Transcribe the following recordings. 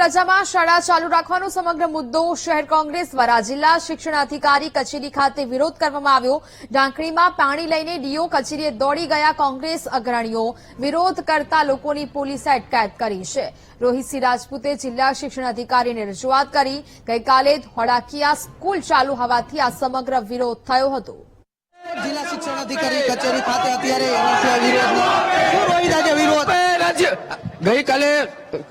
રજામાં શાળા ચાલુ રાખવાનો સમગ્ર મુદ્દો શહેર કોંગ્રેસ દ્વારા જિલ્લા શિક્ષણ અધિકારી કચેરી ખાતે વિરોધ કરવામાં આવ્યો. ઢાંકણીમાં પાણી લઈને ડીઓ કચેરીએ દોડી ગયા કોંગ્રેસ અગ્રણીઓ. વિરોધ કરતા લોકોની પોલીસે અટકાયત કરી છે. રોહિતસિંહ રાજપૂતે જિલ્લા શિક્ષણ અધિકારીને રજૂઆત કરી. ગઈકાલે હોડાકીયા સ્કૂલ ચાલુ હોવાથી આ સમગ્ર વિરોધ થયો હતો. જિલ્લા શિક્ષણ અધિકારી કચેરી ખાતે અત્યારે આજે ગઈકાલે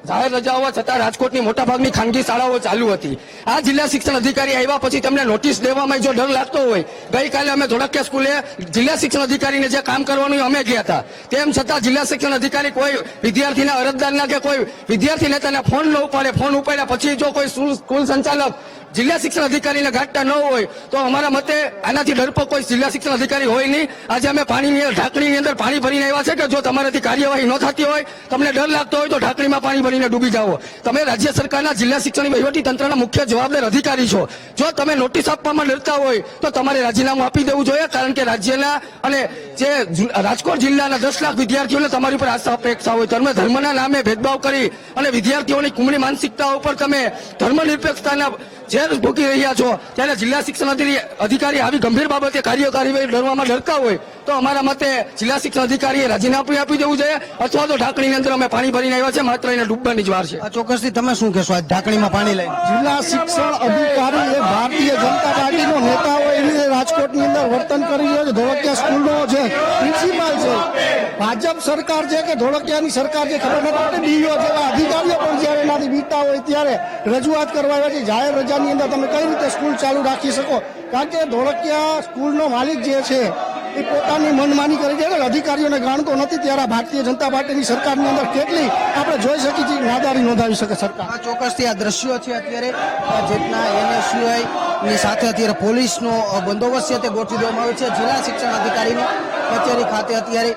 જાહેર રજા હોવા છતાં રાજકોટની મોટાભાગની ખાનગી શાળાઓ ચાલુ હતી. આ જિલ્લા શિક્ષણ અધિકારી આવ્યા પછી તમને નોટિસ દેવામાં જો ડર લાગતો હોય, ગઈકાલે અમે ધોળકિયા સ્કૂલે જિલ્લા શિક્ષણ અધિકારીને જે કામ કરવાનું અમે ગયા હતા. તેમ છતાં જિલ્લા શિક્ષણ અધિકારી કોઈ વિદ્યાર્થીના અરજદારના કે કોઈ વિદ્યાર્થી નેતાને ફોન ન ઉપાડે, ફોન ઉપાડ્યા પછી જો કોઈ સ્કૂલ સંચાલક જિલ્લા શિક્ષણ અધિકારીને ગાંઠતા ન હોય તો અમારા મતે આનાથી ડરપો કોઈ જિલ્લા શિક્ષણ અધિકારી હોય નહીં. આજે અમે પાણીની ઢાંકણીની અંદર પાણી ભરીને આવ્યા છે કે જો તમારાથી કાર્યવાહી ન થતી હોય, તમને ડર લાગતો હોય તો ઢાંકણીમાં પાણી ભરીને ડૂબી જાઓ. તમે રાજ્ય સરકારના જિલ્લા શિક્ષણ વહીવટી તંત્રના મુખ્ય જવાબદાર અધિકારી છો. જો તમે નોટિસ આપવામાં ડરતા હોય તો તમારે રાજીનામું આપી દેવું જોઈએ, કારણ કે રાજ્યના અને જે રાજકોટ જિલ્લાના દસ લાખ વિદ્યાર્થીઓને તમારી ઉપર આશા અપેક્ષા હોય. તમે ધર્મના નામે ભેદભાવ કરી અને વિદ્યાર્થીઓની કુમળી માનસિકતા ઉપર તમે ધર્મનિરપેક્ષતાના ઝેર ભોગી રહ્યા છો ત્યારે જિલ્લા શિક્ષણ અધિકારી આવી ગંભીર બાબતે કાર્યકારી ડરવામાં ડરતા હોય તો અમારા મતે જિલ્લા શિક્ષણ અધિકારીએ રાજીનામું આપી દેવું જોઈએ અથવા તો ઢાંકણીની અંદર અમે પાણી ભરીને આવ્યા છે માત્ર એને ડૂબવાની જ વાર છે. આ ચોક્કસથી તમે શું કહેશો? આજ ઢાંકણીમાં પાણી લઈ જિલ્લા શિક્ષણ અધિકારી એ ભારતીય વર્તન કરી રહ્યો છે. ધોળકિયા સ્કૂલનો જે પ્રિન્સિપાલ છે, ભાજપ સરકાર છે કે ધોળકિયાની સરકાર છે, ખબર નથી પડતી. ડીઓ જેવા અધિકારીઓ પણ જ્યારે એનાથી બીતા હોય ત્યારે રજૂઆત કરવા આવે છે. જાહેર રજાની અંદર તમે કઈ રીતે સ્કૂલ ચાલુ રાખી શકો? કારણ કે ધોળકિયા સ્કૂલનો માલિક જે છે એ પોતાની મનમાની કરી છે અધિકારીઓને જાણતો નથી, ત્યારે ભારતીય જનતા પાર્ટીની સરકારની અંદર કેટલી આપણે જોઈ શકીએ છીએ, નાદારી નોંધાવી શકે સરકાર. ચોક્કસથી આ દ્રશ્યો છે અત્યારે જેટના એનએસયુઆઈ ની સાથે અત્યારે પોલીસનો બંદોબસ્ત છે, તે ગોઠવી દેવામાં આવ્યો છે. જિલ્લા શિક્ષણ અધિકારીની કચેરી ખાતે અત્યારે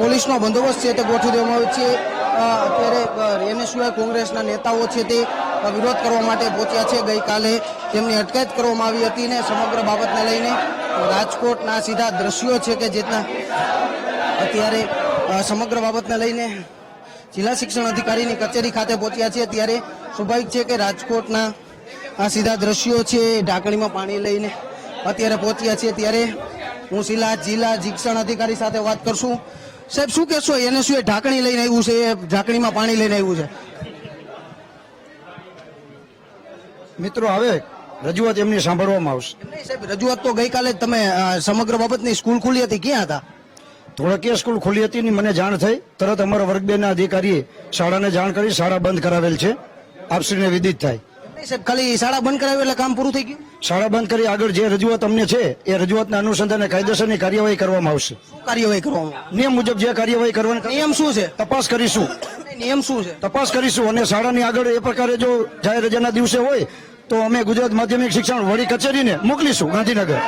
પોલીસનો બંદોબસ્ત છે, તે ગોઠવી દેવામાં આવ્યો છે. અત્યારે એનએસયુઆઈ કોંગ્રેસના નેતાઓ છે તે વિરોધ કરવા માટે પહોંચ્યા છે. ગઈકાલે તેમની અટકાયત કરવામાં આવી હતી ને સમગ્ર બાબતને લઈને રાજકોટના સીધા દ્રશ્યો છે કે જેના અત્યારે સમગ્ર બાબતને લઈને જિલ્લા શિક્ષણ અધિકારીની કચેરી ખાતે પહોંચ્યા છે ત્યારે સ્વાભાવિક છે કે રાજકોટના આ સીધા દ્રશ્યો છે, ઢાંકણીમાં પાણી લઈને અત્યારે પહોંચ્યા છે ત્યારે હું શિલા, જિલ્લા શિક્ષણ અધિકારી સાથે વાત કરશું. સાહેબ, શું કહેશો? એને શું એ ઢાંકણી લઈને આવ્યું છે, એ ઢાંકણીમાં પાણી લઈને આવ્યું છે. મિત્રો, હવે રજૂઆત એમની સાંભળવામાં આવશે. સાહેબ રજૂઆત તો ગઈકાલે તમે સમગ્ર બાબતની સ્કૂલ ખુલી હતી ક્યાં હતા? ધોળકીય સ્કૂલ ખુલી હતી ની મને જાણ થઈ. તરત અમારા વર્ગ બેના અધિકારીએ શાળાને જાણ કરી શાળા બંધ કરાવેલ છે. આપશ્રીને વિદિત થાય. સાહેબ ખાલી શાળા બંધ કરાવી એટલે કામ પૂરું થઈ ગયું? શાળા બંધ કરી આગળ જે રજૂઆત અમને છે એ રજૂઆતના અનુસંધાને કાયદેસરની કાર્યવાહી કરવામાં આવશે. કાર્યવાહી કરવામાં નિયમ મુજબ જે કાર્યવાહી કરવાની નિયમ શું છે? તપાસ કરીશું. નિયમ શું છે? તપાસ કરીશું અને શાળાની આગળ એ પ્રકારે જો જાહેર રજાના દિવસે હોય તો અમે ગુજરાત માધ્યમિક શિક્ષણ વડી કચેરીને મોકલીશું ગાંધીનગર.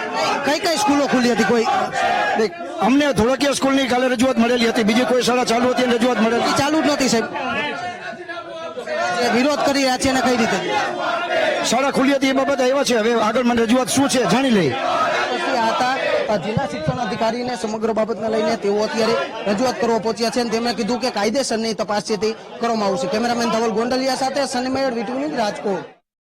કઈ કઈ સ્કૂલો ખુલી હતી? કોઈ અમને ધોળકિયા સ્કૂલની કાલે રજૂઆત મળેલી હતી. બીજી કોઈ શાળા ચાલુ હતી રજૂઆત મળેલી ચાલુ જ નથી સાહેબ. વિરોધ કરી રહ્યા છે અને કઈ રીતે? શાળા ખુલી હતી એ બાબત આવ્યા છે. હવે આગળ મને રજૂઆત શું છે જાણી લઈએ. જિલ્લા શિક્ષણ અધિકારીને સમગ્ર બાબતને લઈને તેઓ અત્યારે રજૂઆત કરવા પહોંચ્યા છે અને તેમણે કીધું કે કાયદેસરની તપાસ છે તે કરવામાં આવશે. કેમેરામેન ધવલ ગોંડલિયા સાથે સની વિટુની રાજકોટ.